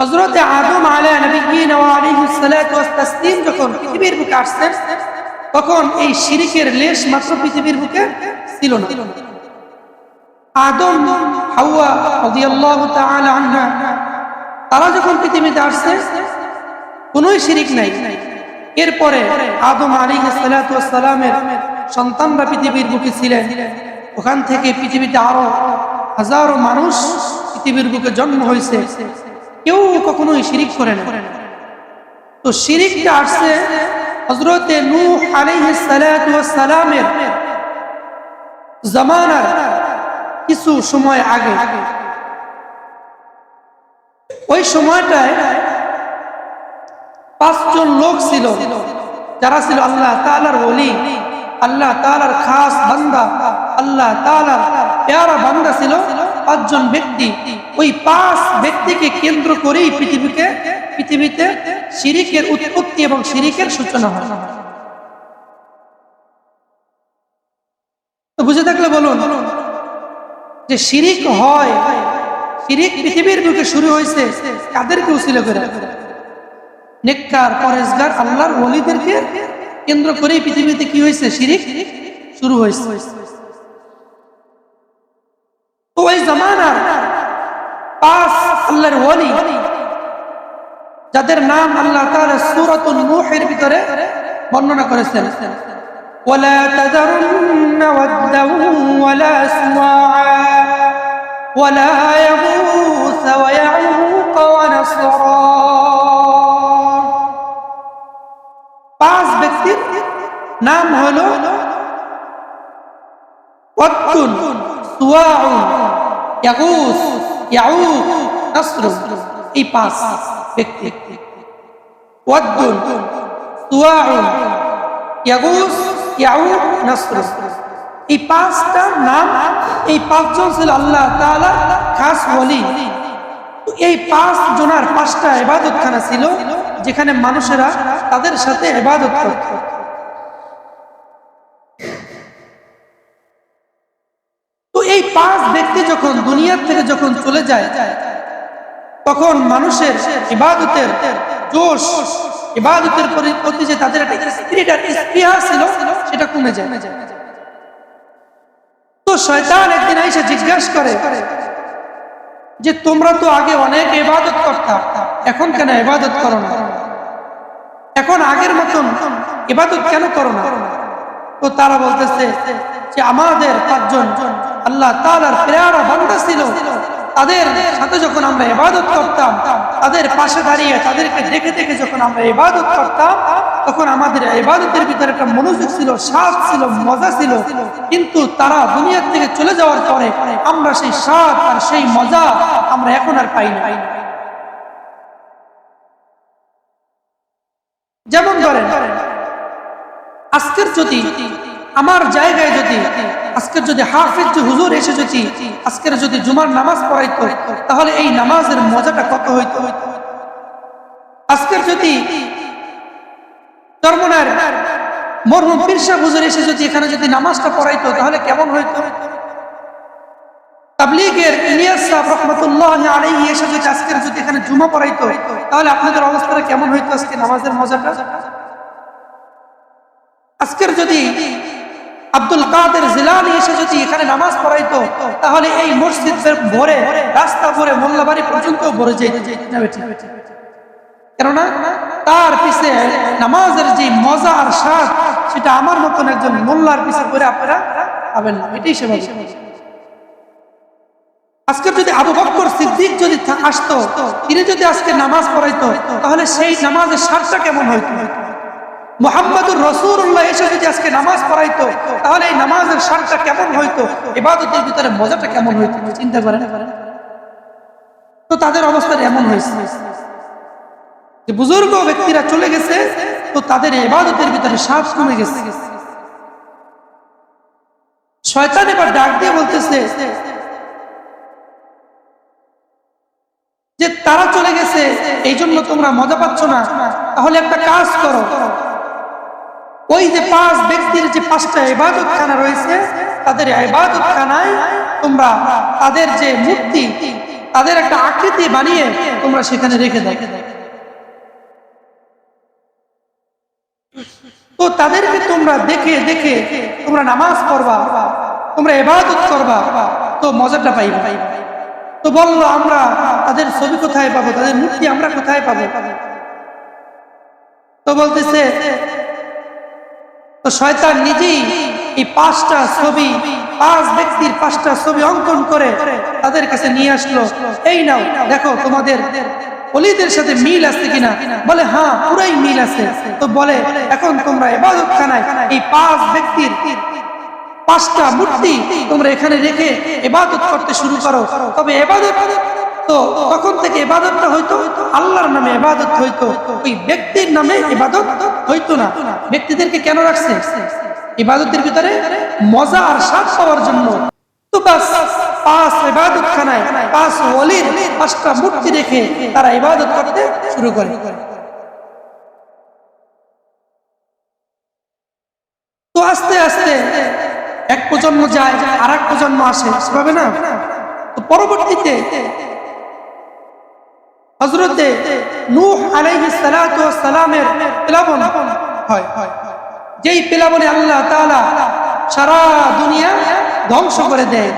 হজরত আদম আলা নবীন তাসলিম যখন পৃথিবীর বুকে আসছেন, তখন এই শিরিকের লেশ মাত্র পৃথিবীর বুকে ছিল না। আদম, হাওয়া রাদিয়াল্লাহু তাআলা আনহা, তারা যখন পৃথিবীতে আসছে, কোনোই শিরিক নাই। এরপরে আদম সালামের সন্তানরা পৃথিবীর বুকে ছিলেন। ওখান থেকে পৃথিবীতে আরও হাজারো মানুষ পৃথিবীর বুকে জন্ম হয়েছে। কেউ কখনোই শিরিক করে না। তো শিরিকটা আসছে হজরতে নূহ আলাইহিস সালাতু ওয়াস সালামের জামানার কিছু সময় আগে। ওই সময়টায় পাঁচজন লোক ছিল, যারা ছিল আল্লাহ তালার ওলি, আল্লাহ তালার খাস বান্দা, আল্লাহ তালার প্যারা বান্দা ছিল। পাঁচজন ব্যক্তি ওই পাঁচ ব্যক্তিকে কেন্দ্র করেই পৃথিবীকে, পৃথিবীতে শিরিকের উৎপত্তি এবং শিরিকের সূচনা হয়। বুঝে থাকলে বলুন যে শিরিক হয়, শিরিক পৃথিবীর বুকে শুরু হয়েছে কাদেরকে উচিল করে? নেককার পরেশগার আল্লাহর ওলিদেরকে কেন্দ্র করেই পৃথিবীতে কি হয়েছে? শিরিক শুরু হয়েছে। তো ওই জামানার পাঁচ আল্লাহর ওলি যাদের নাম আল্লাহ তাআলা সূরাতুন নূহের ভিতরে বর্ণনা করেছেন ولا تذرن ودا ولا سواعا ولا يغوث ويعوق ونسرا পাঁচ ব্যক্তির নাম হলো ওয়াক্তুন এই পাঁচটা নাম, এই পাঁচজন ছিল আল্লাহ তাআলা, খাস ওলি এই পাঁচ জনার পাঁচটা ইবাদতখানা ছিল, যেখানে মানুষেরা তাদের সাথে ইবাদত করত। এই পাঁচ ব্যক্তি যখন দুনিয়ার থেকে যখন চলে যায়, তখন মানুষের ইবাদতের জোশ, ইবাদতের প্রতি যে তাদের একটা স্পিরিট স্পৃহা ছিল, সেটা কমে যায়। তো শয়তান একদিন এসে জিজ্ঞাসা করে যে, তোমরা তো আগে অনেক ইবাদত করতাম এখন কেন ইবাদত করো না? এখন আগের মতন ইবাদত কেন করো না? তো তারা বলতেছে যে আমাদের পাঁচজন আল্লাহ তাআলার প্রেয়ারা বান্দা ছিল, তাদের সাথে যখন আমরা ইবাদত করতাম, তাদের পাশে দাঁড়িয়ে তাদেরকে দেখে দেখে যখন আমরা ইবাদত করতাম, তখন আমাদের ইবাদতের ভিতরে একটা মনোযোগ ছিল, স্বাদ ছিল, মজা ছিল। কিন্তু তারা দুনিয়ার থেকে চলে যাওয়ার পরে আমরা সেই স্বাদ আর সেই মজা আমরা এখন আর পাই না। যেমন ধরেন, আজকের যদি আমার জায়গায় যদি আজকের যদি হাফিজ হুজুর এসে যদি আজকের যদি জুমার নামাজ পড়াইতো, তাহলে এই নামাজের মজাটা কত হইত? আজকের যদি এসে যদি এখানে যদি নামাজটা পড়াইতো, তাহলে কেমন হইতো? তাবলীগের ইলিয়াস সাহেব রহমতুল্লাহ আলাইহি এসে যদি আজকের যদি এখানে জুমা পড়াইতো, তাহলে আপনাদের অবস্থাটা কেমন হইতো আজকে নামাজের মজাটা? আজকের যদি আব্দুল কাদের জিলানি এসে যদি এখানে নামাজ পড়াইতো, তাহলে এই মসজিদ ভরে, রাস্তা ভরে, মোল্লাবাড়ি পর্যন্ত ভরে যেত। কেননা, তার পিছে নামাজের যে মজা আর স্বাদ, সেটা আমার মতন একজন মোল্লার পিছে করে আপনারা পাবেন না। এটাই সেবা আজকে যদি আবু বক্কর সিদ্দিক যদি আসতো, তিনি যদি আজকে নামাজ পড়াইতো, তাহলে সেই নামাজের স্বাদটা কেমন হইতো? মোহাম্মদুর রসুল্লাহ এসে যদি আজকে নামাজ পড়াইতো, তাহলে এই নামাজের স্বাদটা কেমন হইতো? এবাদতের ভিতরে মজাটা কেমন হইতো? চিন্তা করেন? তো তাদের অবস্থা এমন হয়েছে যে বুজুর্গ ব্যক্তিরা চলে গেছে, তো তাদের এবাদতের ভিতরে স্বাদ কমে গেছে। শয়তান এবার ডাক দিয়ে বলতেছে যে তারা চলে গেছে এই জন্য তোমরা মজা পাচ্ছ না। তাহলে একটা কাজ করো। ওই যে পাঁচ ব্যক্তির যে পাঁচটা ইবাদত খানা রয়েছে, তাদের ইবাদত খানায় তোমরা তাদের যে মূর্তি, তাদের একটা আকৃতি বানিয়ে তোমরা সেখানে রেখে দাও। তো তাদেরকে তোমরা দেখে দেখে তোমরা নামাজ পড়বা, তোমরা এবাদত করবা, তো মজাটা পাইবা। তো বলল, আমরা তাদের ছবি কোথায় পাবো? তাদের মূর্তি আমরা কোথায় পাবো? তো বলতেছে তো শয়তান নিজেই এই পাঁচটা ছবি, পাঁচ ব্যক্তির পাঁচটা ছবি অঙ্কন করে তাদের কাছে নিয়ে আসলো। এই নাও, দেখো তোমাদের অলিদের সাথে মিল আছে কিনা? বলে হ্যাঁ পুরাই মিল আছে। তো বলে, এখন তোমরা এবাদত খানায় এই পাঁচ ব্যক্তির পাঁচটা মূর্তি তোমরা এখানে রেখে এবাদত করতে শুরু করো। তবে এবাদত তখন থেকে এবাদতটা হয়তো আল্লাহর নামে এবাদত হইতো, ওই ব্যক্তির নামে এবাদত হইতো না। ব্যক্তিদেরকে কেন রাখছে? ইবাদতের ভিতরে মজা আর স্বাদ পাওয়ার জন্য। তারা করে। তো আস্তে আস্তে এক প্রজন্ম যায় আর এক প্রজন্ম আসে না? পরবর্তীতে হজরতে নূহ ওয়াস সালামের প্লাবন হয়। যেই প্লাবনে আল্লাহ তাআলা সারা দুনিয়া ধ্বংস করে দেয়,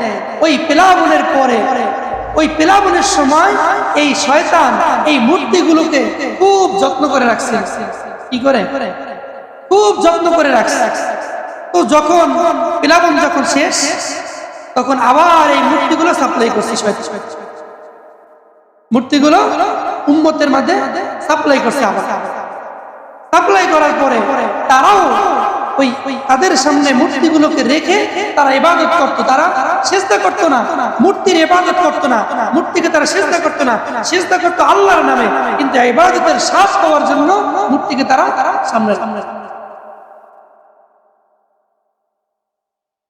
ওই প্লাবনের পরে, ওই প্লাবনের সময় এই শয়তান এই মূর্তিগুলোকে খুব যত্ন করে রাখছে। কি করে? খুব যত্ন করে রাখছে। তো যখন প্লাবন যখন শেষ, তখন আবার এই মূর্তিগুলো সাপ্লাই করছে শয়তান। মূর্তিগুলো উম্মতের মাঝে সাপ্লাই করছে আবার। সাপ্লাই করার পরে তারাও ওই তাদের সামনে মূর্তিগুলোকে রেখে তারা করত। তারা চেষ্টা না। মূর্তির না। মূর্তিকে তারা চেষ্টা না। চেষ্টা আল্লাহর নামে। কিন্তু ইবাদতের শ্বাস পাওয়ার জন্য মূর্তিকে তারা সামনে সামনে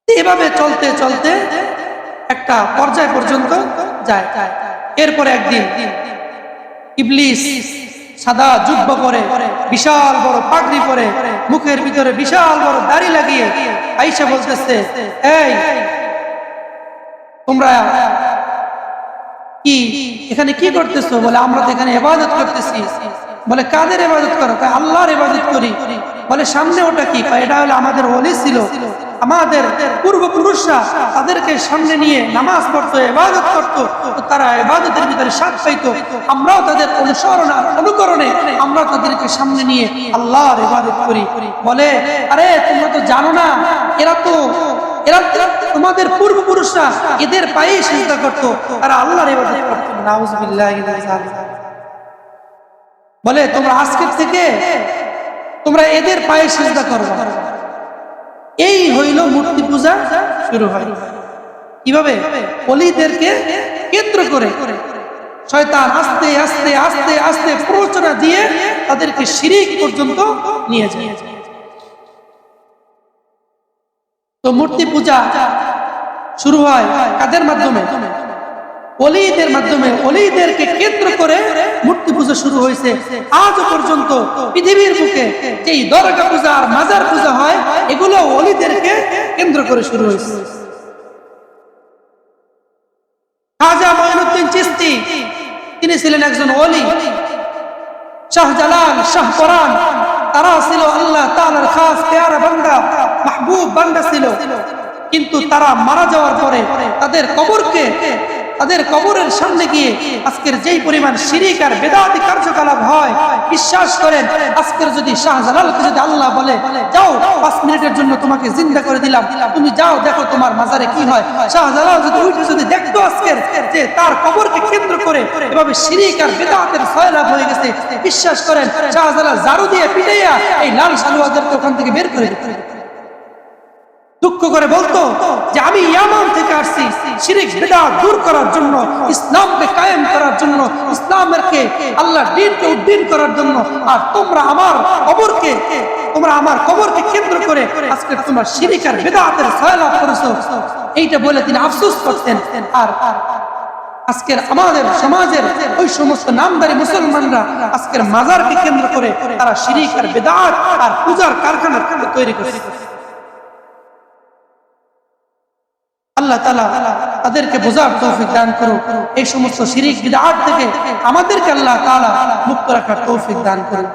এভাবে চলতে চলতে একটা পর্যায় পর্যন্ত যায় যায়। এরপরে একদিন ইবলিস সাদা যুব্ব পরে বিশাল বড় পাগড়ি পরে মুখের ভিতরে বিশাল বড় দাড়ি লাগিয়ে আইসা বলতেছে, এই, তোমরা কি এখানে কি করতেছো? বলে, আমরা তো এখানে এবাদত করতেছি। বলে, কাদের এবাদত করো? আল্লাহর এবাদত করি। বলে, সামনে ওটা কি? এটা হলো আমাদের ওলি ছিল। আমাদের পূর্বপুরুষরা তাদেরকে সামনে নিয়ে নামাজ পড়তো এবাদত করতো। তারা এবাদতের ভিতরে স্বাদ পাইতো। আমরাও তাদের অনুসরণ আর অনুকরণে আমরা তাদেরকে সামনে নিয়ে আল্লাহর ইবাদত করি। বলে, আরে, তোমরা তো জানো না, এরা তো, এরা তোমাদের পূর্বপুরুষরা এদের পায়ে চিন্তা করতো, তারা আল্লাহর ইবাদত করতো। নাউজুবিল্লাহ বলে, তোমরা আজকের থেকে তোমরা এদের পায়ে চিন্তা করবে। এই হইল মূর্তি পূজা শুরু হয়। কীভাবে? অলিদেরকে কেন্দ্র করে। শয়তান আস্তে আস্তে আস্তে আস্তে প্ররোচনা দিয়ে তাদেরকে শিরিক পর্যন্ত নিয়ে যায়। তো মূর্তি পূজা শুরু হয় কাদের মাধ্যমে? অলিদের মাধ্যমে অলিদেরকে কেন্দ্র করে মূর্তি পূজা শুরু হয়েছে। আজ পর্যন্ত পৃথিবীর বুকে যেই দরগা পূজা আর মাজার পূজা হয়, এগুলো অলিদেরকে কেন্দ্র করে শুরু হয়েছে। খাজা মঈনুদ্দিন চিস্তি, তিনি ছিলেন একজন অলি শাহজালাল শাহ পরান তারা ছিল আল্লাহ তাআলার খাস পেয়ারা বান্দা, মাহবুব বান্দা ছিল। কিন্তু তারা মারা যাওয়ার পরে তাদের কবরকে তাদের কবরের সামনে গিয়ে আজকের যেই পরিমাণ শিরিক আর বেদাতি কার্যকলাপ হয়, বিশ্বাস করেন, আজকের যদি শাহজালালকে যদি আল্লাহ বলে, যাও, পাঁচ মিনিটের জন্য তোমাকে জিন্দা করে দিলাম, তুমি যাও, দেখো তোমার মাজারে কি হয়। শাহজালাল যদি উঠে যদি দেখতো আজকের যে তার কবরকে কেন্দ্র করে এভাবে শিরিক আর বেদাতের সয়লাভ হয়ে গেছে, বিশ্বাস করেন, শাহজালাল জারু দিয়ে পিটাইয়া এই লাল সালুয়াদেরকে ওখান থেকে বের করে দিতে। দুঃখ করে বলতো যে আমি ইয়ামান থেকে আসছি, শিরিক বিদআত দূর করার জন্য, ইসলামকে কায়েম করার জন্য, ইসলামেরকে আল্লাহ দিনকে উদ্দিন করার জন্য। আর তোমরা আমার কবরকে, তোমরা আমার কবরকে কেন্দ্র করে আজকে তোমরা শিরিক আর বিদআতের সয়লাভ করেছ। এইটা বলে তিনি আফসোস করতেন। আর আজকের আমাদের সমাজের ওই সমস্ত নামদারি মুসলমানরা আজকের মাজারকে কেন্দ্র করে তারা শিরিক আর বেদাত আর পূজার কারখানা তৈরি করেছে। আল্লাহ তালা তাদেরকে বোঝার তৌফিক দান করো এই সমস্ত শিরিক বিদআত থেকে আমাদেরকে আল্লাহ তালা মুক্ত রাখার তৌফিক দান করুন